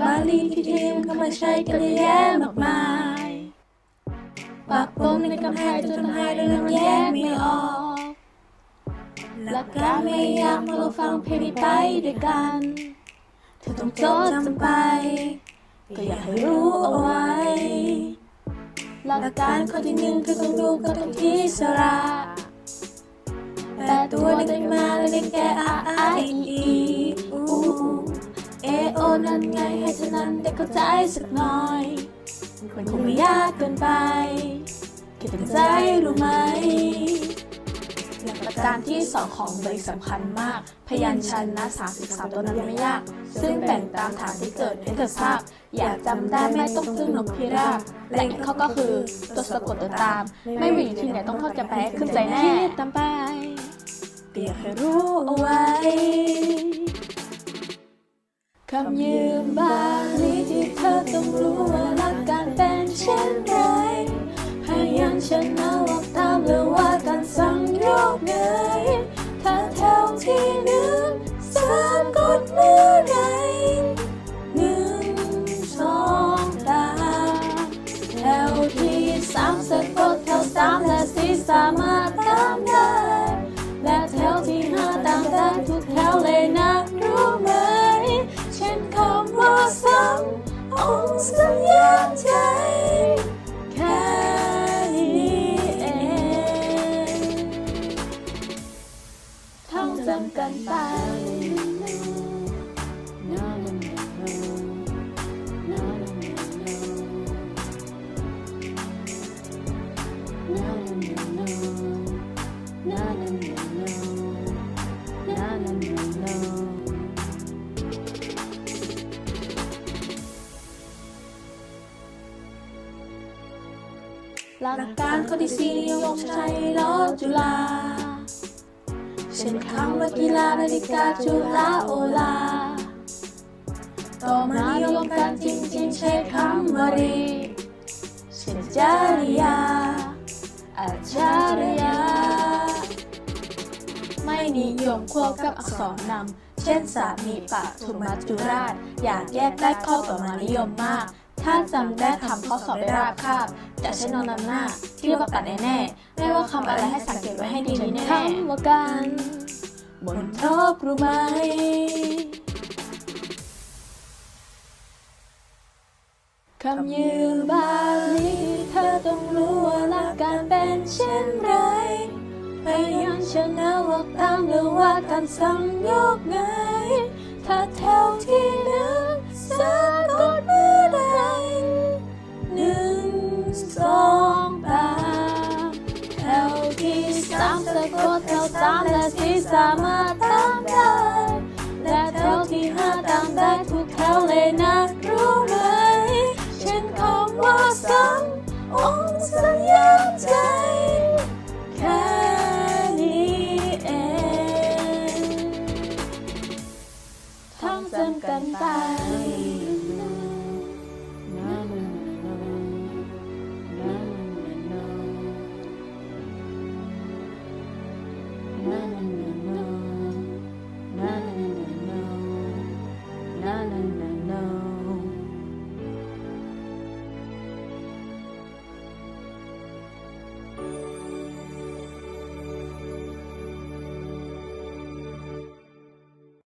บาลีที่ทีมเข้ามาใช้กันเยอะแยะมากมายปะปนในกำแพงจนทำให้เรื่องแยกไม่ออกหลักการไม่ยากเมื่อเราฟังเพลงนี้ไปด้วยกัน เธอต้องจดจำไป ก็อยากให้รู้เอาไว้ หลักการข้อที่หนึ่งคือต้องดูก็ต้องที่สระแต่ตัวเล็กมาแล้วได้แกอูเอโอ นั่นไงให้เธอนั้นได้เข้าใจสักหน่อย มันคงไม่ยากเกินไปแค่ตั้งใจรู้ไหมหลักการที่สองของเบยสำคัญมาก พยัญชนะ33ตัวนั้นไม่ยาก ซึ่งแบ่งตามฐานที่เกิดให้เธอทราบ อยากจำได้ไม่ต้องพึ่งนกพิราบและอีกข้อก็คือตัวสะกดตัวตาม ไม่มีอยู่ที่ไหนต้องเข้าใจแปลขึ้นใจแน่ตามไปก็อยากให้รู้เอาไว้ คำยืมบางนี้ที่เธอต้องรู้ว่ารักการเป็นเช่นไรพยัญชนะว่า สัญญาณใจแค่นี้เองท่องจำกันไป หลักการข้อที่สี่นิยมใช้รถจุฬาเช่นคำว่ากีฬานาฬิกาจุฬาโอลา ต่อมานิยมกันจริงๆใช้คำว่ารีเช่นจาริยาอาจารยา ไม่นิยมควบกับอักษรนำเช่นสามีปะทุมมัจจุราช อยากแยกได้ข้อต่อมานิยมมาก ถ้าจำได้ทำข้อสอบได้ราบคาบจะใช้นอนนำหน้าที่เรียกว่ากัดแน่ๆไม่ว่าคำอะไรให้สังเกตไว้ให้ดีแน่ๆคำว่ากันบนทบรู้ไหมคำยืมบาลีเธอต้องรู้ว่าหลักการเป็นเช่นไรพยัญชนะวักตามหรือว่าการสั่งโยกไง ถ้าแถวที่หนึ่งสะก สามและสี่สามารถตามได้และแถวที่ห้าตามได้ทุกแถวเลยนะรู้ไหมเช่นคำว่าซ้ำองสัญญาณใจ แค่นี้เองท่องจำกันไป